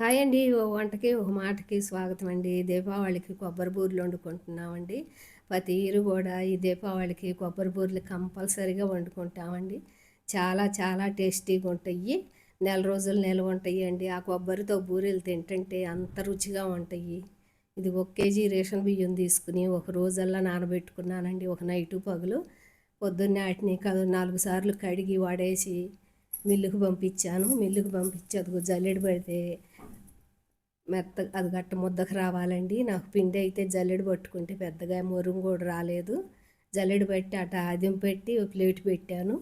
Hi అండి. ఓ వంటకి ఒక మాటకి స్వాగతం అండి దీపావళికి కొబ్బరి బూరెలు వండుకుంటున్నామండి. ప్రతి ఇరు కూడా ఈ దీపావళికి కొబ్బరి బూరెలు కంపల్సరీగా వండుకుంటామండి. చాలా చాలా టేస్టీగా ఉంటాయి. నెల రోజులు నిల్వ ఉంటాయి అండి. ఆ కొబ్బరితో బూరెలు తింటుంటే అంత రుచిగా ఉంటాయి. ఇది ఒక కేజీ రేషన్ బియ్యం తీసుకుని ఒక రోజల్లా నానబెట్టుకున్నానండి. ఒక నైటు పగులు. పొద్దున్నే వాటిని నాలుగు సార్లు కడిగి వాడేసి మిల్లుకు పంపించాను. మిల్లుకు పంపించి అదిగో జల్లెడ పడితే మెత్త అది గట్ట ముద్దకు రావాలండి. నాకు పిండి అయితే జల్లెడ పట్టుకుంటే పెద్దగా మొరుగు కూడా రాలేదు. జల్లెడు పెట్టి అట ఆద్యం పెట్టి ప్లేట్ పెట్టాను.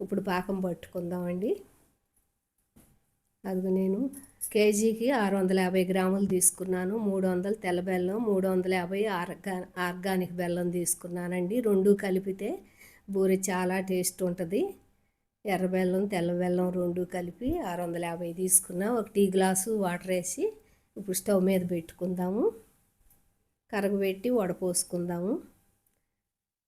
ఇప్పుడు పాకం పట్టుకుందామండి. అది నేను కేజీకి ఆరు వందల యాభై గ్రాములు తీసుకున్నాను. మూడు వందలు తెల్ల బెల్లం మూడు వందల యాభై ఆర్గా ఆర్గానిక్ బెల్లం తీసుకున్నానండి. రెండు కలిపితే బూరె చాలా టేస్ట్ ఉంటుంది. ఎర్ర బెల్లం తెల్ల బెల్లం రెండు కలిపి ఆరు వందల యాభై తీసుకున్నా. ఒక టీ గ్లాసు వాటర్ వేసి ఇప్పుడు స్టవ్ మీద పెట్టుకుందాము. కరగబెట్టి వడపోసుకుందాము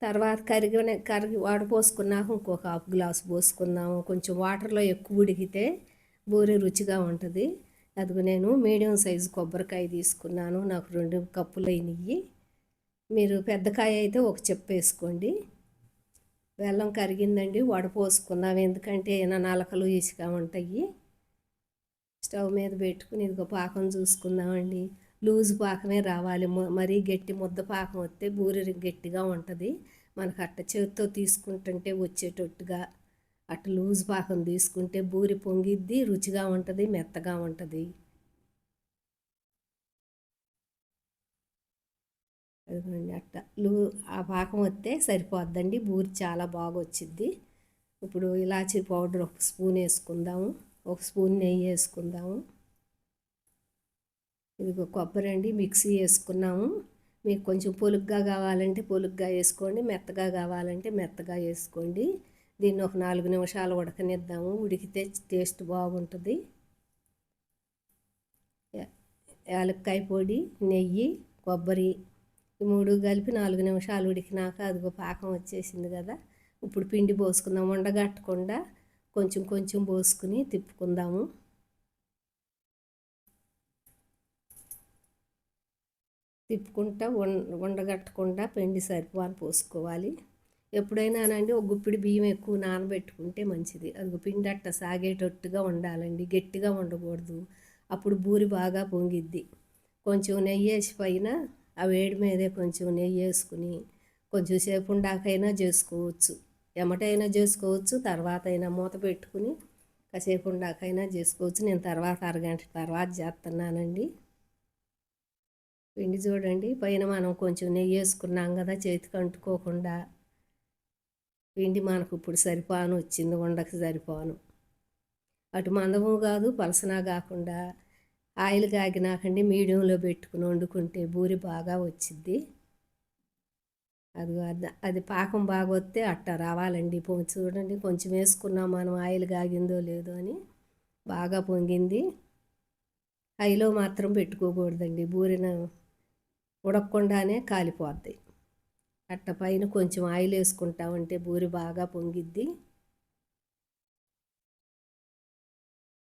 తర్వాత కరిగిన కరిగి వడపోసుకున్నాక ఇంకొక హాఫ్ గ్లాస్ పోసుకుందాము. కొంచెం వాటర్లో ఎక్కువ ఉడికితే బూరె రుచిగా ఉంటుంది. అదిగో నేను మీడియం సైజు కొబ్బరికాయ తీసుకున్నాను. నాకు రెండు కప్పులు అయినవి మీరు పెద్దకాయ అయితే ఒక చెప్పు వేసుకోండి. బెల్లం కరిగిందండి వడపోసుకుందాం ఎందుకంటే ఏమైనా నలకలు ఇసుక ఉంటాయి. స్టవ్ మీద పెట్టుకుని ఇదిగో పాకం చూసుకుందామండి. లూజ్ పాకమే రావాలి. మరీ గట్టి ముద్ద పాకం వస్తే బూరె గట్టిగా ఉంటుంది. మనకు అట్ట చేతితో తీసుకుంటుంటే వచ్చేటట్టుగా అట్ట లూజ్ పాకం తీసుకుంటే బూరి పొంగిద్ది రుచిగా ఉంటుంది మెత్తగా ఉంటుంది. అదిగోండి అట్ట. లూ ఆ పాకం వస్తే సరిపోద్దండి. బూరి చాలా బాగా వచ్చిద్ది ఇప్పుడు ఇలాచీ పౌడర్ ఒక స్పూన్ వేసుకుందాము. ఒక స్పూన్ నెయ్యి వేసుకుందాము. ఇది కొబ్బరి అండి మిక్సీ వేసుకున్నాము. మీకు కొంచెం పొలుగ్గా కావాలంటే పొలుగ్గా వేసుకోండి మెత్తగా కావాలంటే మెత్తగా వేసుకోండి. దీన్ని ఒక నాలుగు నిమిషాలు ఉడకనిద్దాము. ఉడికితే టేస్ట్ బాగుంటుంది. యాలక్కాయ పొడి నెయ్యి కొబ్బరి ఈ మూడు కలిపి నాలుగు నిమిషాలు ఉడికినాక అదిగో పాకం వచ్చేసింది కదా. ఇప్పుడు పిండి పోసుకుందాం ఉండగట్టకుండా కొంచెం కొంచెం పోసుకుని తిప్పుకుందాము. తిప్పుకుంటా ఉండగట్టకుండా పిండి సరిపోని పోసుకోవాలి. ఎప్పుడైనానండి ఒక గుప్పిడి బియ్యం ఎక్కువ నానబెట్టుకుంటే మంచిది. అది పిండి అట్ట సాగేటట్టుగా ఉండాలండి గట్టిగా ఉండకూడదు అప్పుడు బూరి బాగా పొంగిద్ది. కొంచెం నెయ్యి వేసి పైన ఆ వేడి మీదే కొంచెం నెయ్యి వేసుకుని కొంచెం సేపు ఉండాకైనా చేసుకోవచ్చు. ఎమటైనా చేసుకోవచ్చు తర్వాత అయినా మూత పెట్టుకుని కాసేపు ఉండాకైనా చేసుకోవచ్చు. నేను తర్వాత అరగంట తర్వాత చేస్తున్నానండి పిండి చూడండి పైన మనం కొంచెం నెయ్యి వేసుకున్నాం కదా చేతికి అంటుకోకుండా. పిండి మనకు ఇప్పుడు సరిపాను వచ్చింది ఉండకు సరిపోను. అటు మందము కాదు పలసనా కాకుండా ఆయిల్ కాగినాకండి మీడియంలో పెట్టుకుని వండుకుంటే బూరి బాగా వచ్చింది అది అది పాకం బాగా వస్తే అట్ట రావాలండి. చూడండి కొంచెం వేసుకున్నాం మనం ఆయిల్ కాగిందో లేదో అని బాగా పొంగింది. హైలో మాత్రం పెట్టుకోకూడదండి. బూరిన ఉడకకుండానే కాలిపోద్ది. అట్ట పైన కొంచెం ఆయిల్ వేసుకుంటామంటే బూరి బాగా పొంగిద్ది.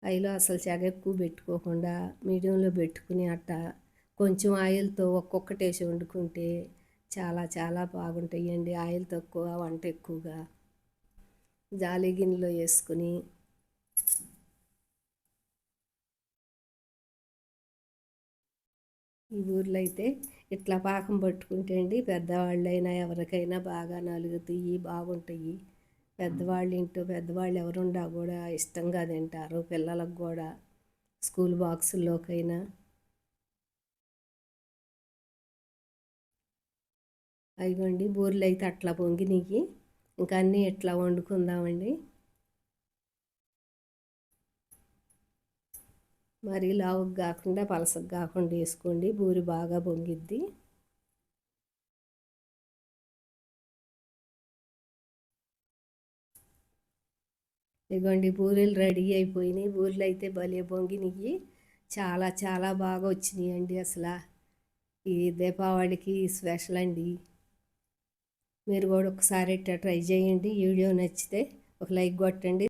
హైలో అసలు చెగ ఎక్కువ పెట్టుకోకుండా మీడియంలో పెట్టుకుని అట్ట కొంచెం ఆయిల్తో ఒక్కొక్కటేసి వండుకుంటే చాలా చాలా బాగుంటాయండి. ఆయిల్ తక్కువ వంట ఎక్కువగా. జాలి గిన్నెలో వేసుకుని. ఈ ఊర్లో అయితే ఇట్లా పాకం పట్టుకుంటే అండి పెద్దవాళ్ళైనా ఎవరికైనా బాగా నలుగుతాయి బాగుంటాయి. పెద్దవాళ్ళు ఇంటూ పెద్దవాళ్ళు ఎవరుండా కూడా ఇష్టంగా తింటారు. పిల్లలకు కూడా స్కూల్ బాక్సుల్లోకైనా. అదిగోండి బూరెలు అయితే అట్లా పొంగినాయి ఇంకా అన్నీ ఎట్లా వండుకుందామండి? మరి లావుకు కాకుండా పలసకు కాకుండా వేసుకోండి. బూరి బాగా పొంగిద్ది. ఇదిగోండి బూరెలు రెడీ అయిపోయినాయి. బూరెలు అయితే భలే పొంగినాయి చాలా చాలా బాగా వచ్చినాయి అండి అసలు. ఈ దీపావళికి స్పెషల్ అండి. మీరు కూడా ఒకసారి ట్రై చేయండి. వీడియో నచ్చితే ఒక లైక్ కొట్టండి.